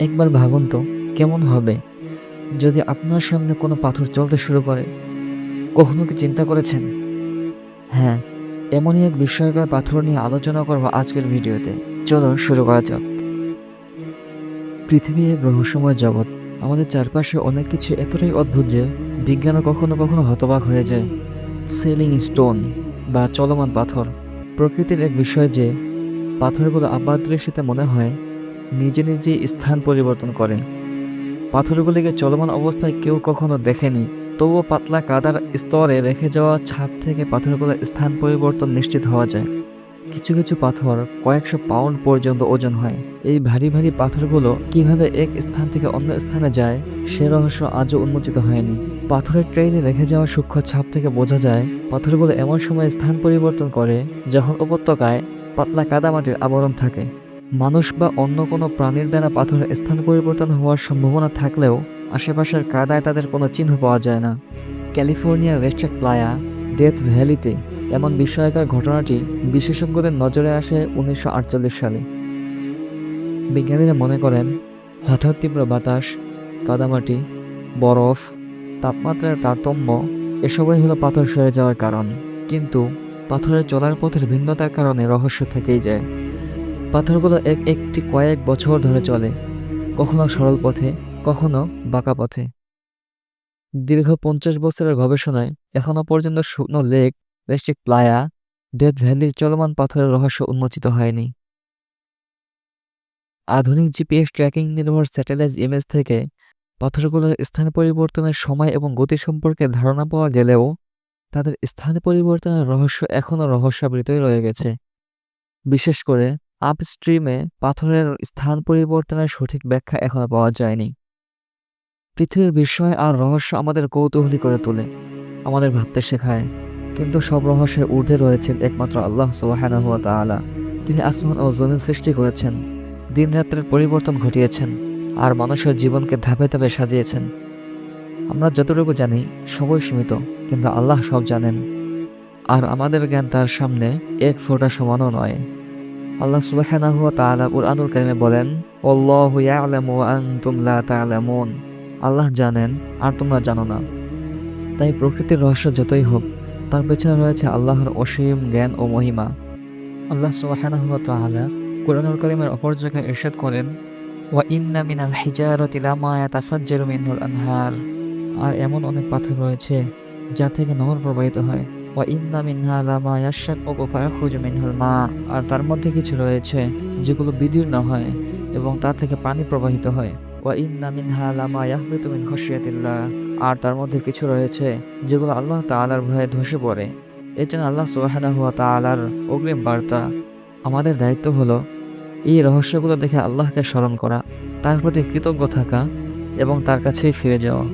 একবার ভাবুন তো, কেমন হবে? যদি আপনার সামনে কোনো পাথর চলতে শুরু করে, কখনো কি চিন্তা করেছেন? হ্যাঁ এমনই এক বিস্ময়কর পাথর নিয়ে আলোচনা করব আজকের ভিডিওতে। চলো শুরু করা যাক। পৃথিবী এক রহস্যময় জগৎ। আমাদের চারপাশে অনেক কিছু এতটাই অদ্ভুত যে বিজ্ঞানও কখনো কখনো হতবাক হয়ে যায়। সেলিং স্টোন বা চলমান পাথর প্রকৃতির এক বিষয় যে পাথরগুলো আবার দৃষ্টিতে মনে হয় নিজে নিজে স্থান পরিবর্তন করে। পাথরগুলিকে চলমান অবস্থায় কেউ কখনো দেখেনি, তবুও পাতলা কাদার স্তরে রেখে যাওয়া ছাদ থেকে পাথরগুলোর স্থান পরিবর্তন নিশ্চিত হওয়া যায়। কিছু কিছু পাথর কয়েকশো পাউন্ড পর্যন্ত ওজন হয়। এই ভারী ভারী পাথরগুলো কীভাবে এক স্থান থেকে অন্য স্থানে যায়, সে রহস্য আজও উন্মোচিত হয়নি। পাথরের ট্রেনে রেখে যাওয়া সূক্ষ্ম ছাপ থেকে বোঝা যায়, পাথরগুলো এমন সময় স্থান পরিবর্তন করে যখন উপত্যকায় পাতলা কাদামাটির আবরণ থাকে। মানুষ বা অন্য কোনো প্রাণীর দ্বারা পাথরের স্থান পরিবর্তন হওয়ার সম্ভাবনা থাকলেও আশেপাশের কাদায় তাদের কোনো চিহ্ন পাওয়া যায় না। ক্যালিফোর্নিয়ার রেস্ট্রেক প্লায়া ডেথ ভ্যালিতে এমন বিস্ময়কর ঘটনাটি বিশেষজ্ঞদের নজরে আসে উনিশশো আটচল্লিশ সালে। বিজ্ঞানীরা মনে করেন, হঠাৎ তীব্র বাতাস, কাদামাটি, বরফ, তাপমাত্রার তারতম্য এসবই হলো পাথর সরে যাওয়ার কারণ। কিন্তু পাথরের চলার পথের ভিন্নতার কারণে রহস্য থেকেই যায়। পাথরগুলো এক একটি কয়েক বছর ধরে চলে, কখনো সরল পথে, কখনো বাঁকা পথে। দীর্ঘ পঞ্চাশ বছরের গবেষণায় এখনও পর্যন্ত শুকনো লেক রেস্ট্রিক প্লায়া, ডেথ ভ্যালির চলমান পাথরের রহস্য উন্মোচিত হয়নি। আধুনিক জিপিএস ট্র্যাকিং নির্ভর স্যাটেলাইট ইমেজ থেকে পাথরগুলোর স্থান পরিবর্তনের সময় এবং গতি সম্পর্কে ধারণা পাওয়া গেলেও তাদের স্থান পরিবর্তনের রহস্য এখনও রহস্যাবৃতই রয়ে গেছে। বিশেষ করে আপস্ট্রিমে পাথরের স্থান পরিবর্তনের সঠিক ব্যাখ্যা এখনও পাওয়া যায়নি। পৃথিবীর বিস্ময় আর রহস্য আমাদের কৌতূহলী করে তোলে, আমাদের ভাবতে শেখায়। কিন্তু সব রহস্যের ঊর্ধ্বে রয়েছেন একমাত্র আল্লাহ সুবহানাহু ওয়া তাআলা। তিনি আসমান ও জমিন সৃষ্টি করেছেন, দিন রাত্রের পরিবর্তন ঘটিয়েছেন, আর মানুষের জীবনকে ধাপে ধাপে সাজিয়েছেন। আমরা যতটুকু জানি, সবই সীমিত, কিন্তু আল্লাহ সব জানেন। আর আমাদের জ্ঞান তার সামনে এক ফোঁটা সমানও নয়। আল্লাহ ওয়া তাআলা কুরআনুল কারিমে বলেন, আল্লাহু জানেন, আর তোমরা জানো না। তাই প্রকৃতির রহস্য যতই হোক, তার পেছনে রয়েছে আল্লাহর অসীম জ্ঞান ও মহিমা। আল্লাহ তাআলা কুরআনুল কারিমের অপর জায়গায় ইরশাদ করেন, ওয়া আনহার। আর এমন অনেক পাথর রয়েছে, যা থেকে নহর প্রবাহিত হয়। আর তার মধ্যে কিছু রয়েছে যেগুলো বিদীর্ণ হয় এবং তা থেকে পানি প্রবাহিত হয়। ওয়া ইন্না মিনহা লামা ইয়াহবিতু আর তার মধ্যে কিছু রয়েছে যেগুলো আল্লাহ তাআলার ভয়ে ধসে পড়ে। এর জন্য আল্লাহ সুবহানাহু ওয়া তাআলার অগ্রিম বার্তা। আমাদের দায়িত্ব হলো এই রহস্যগুলো দেখে আল্লাহকে স্মরণ করা, তার প্রতি কৃতজ্ঞ থাকা এবং তার কাছেই ফিরে যাওয়া।